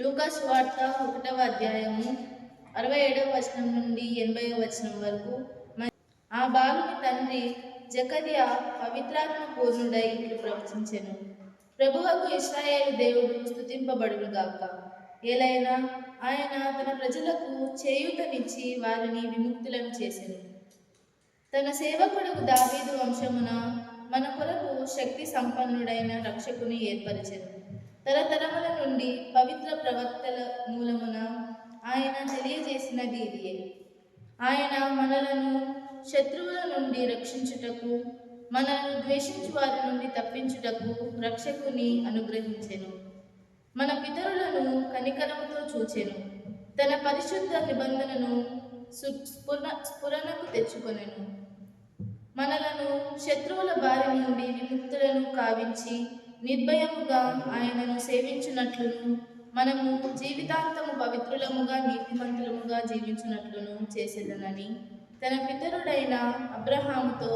లూకాస్ వార్త ఒకటవ అధ్యాయము అరవై ఏడవ వచనం నుండి ఎనభై వచనం వరకు. ఆ బాలుని తండ్రి జకర్యా పవిత్రాత్మ పూర్ణుడై ఇట్లు ప్రవచించెను. ప్రభువకు ఇస్రాయేల్ దేవుడు స్తుతింపబడును గాక. ఏలైనా ఆయన తన ప్రజలకు చేయూతనిచ్చి వారిని విముక్తులను చేసెను. తన సేవకుడుకు దావీదు వంశమున మన కొరకు శక్తి సంపన్నుడైన రక్షకుని ఏర్పరిచెను. తరతరముల నుండి పవిత్ర ప్రవక్తల మూలమున ఆయన తెలియజేసినది ఇదియే ఆయన మనలను శత్రువుల నుండి రక్షించుటకు మనల్ని ద్వేషించు వారి నుండి తప్పించుటకు రక్షకుని అనుగ్రహించెను. మన పితరులను కనికరముతో చూచెను. తన పరిశుద్ధ నిబంధనను స్ఫురణకు తెచ్చుకొనెను. మనలను శత్రువుల బారి నుండి విముక్తులను కావించి నిర్భయముగా ఆయనను సేవించినట్లును. మనము జీవితాంతము పవిత్రులముగా నీతిమంతులముగా జీవించినట్లును చేసేదనని తన పితరుడైన అబ్రహాముతో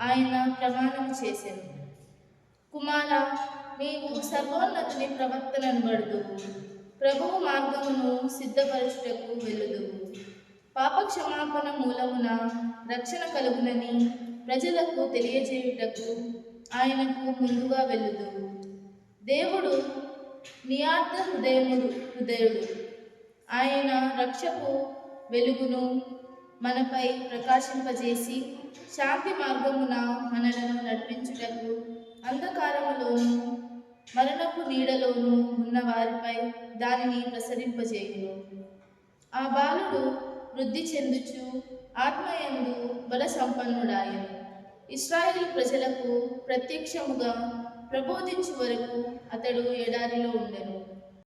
ఆయన ప్రమాణం చేశాను కుమార నీవు సర్వోన్నతుని ప్రవర్తనను బడుదు ప్రభువు మార్గమును సిద్ధపరచుటకు వెళ్ళుదువు. పాపక్షమాపణ మూలమున రక్షణ కలుగునని ప్రజలకు తెలియజేయుటకు ఆయనకు ముందుగా వెళ్ళుదువు దేవుడు నియార్థ హృదయముడు హృదయుడు. ఆయన రక్షకు వెలుగును మనపై ప్రకాశింపజేసి శాంతి మార్గమున మనలను నడిపించుటకు అంధకారములోను మరణపు నీడలోను ఉన్న వారిపై దానిని ప్రసరింపజేయును. ఆ బాలుడు వృద్ధి చెందుచు ఆత్మయందు బల సంపన్నుడాయను ఇస్రాయేల్ ప్రజలకు ప్రత్యక్షముగా ప్రబోధించు వరకు అతడు ఎడారిలో ఉండెను.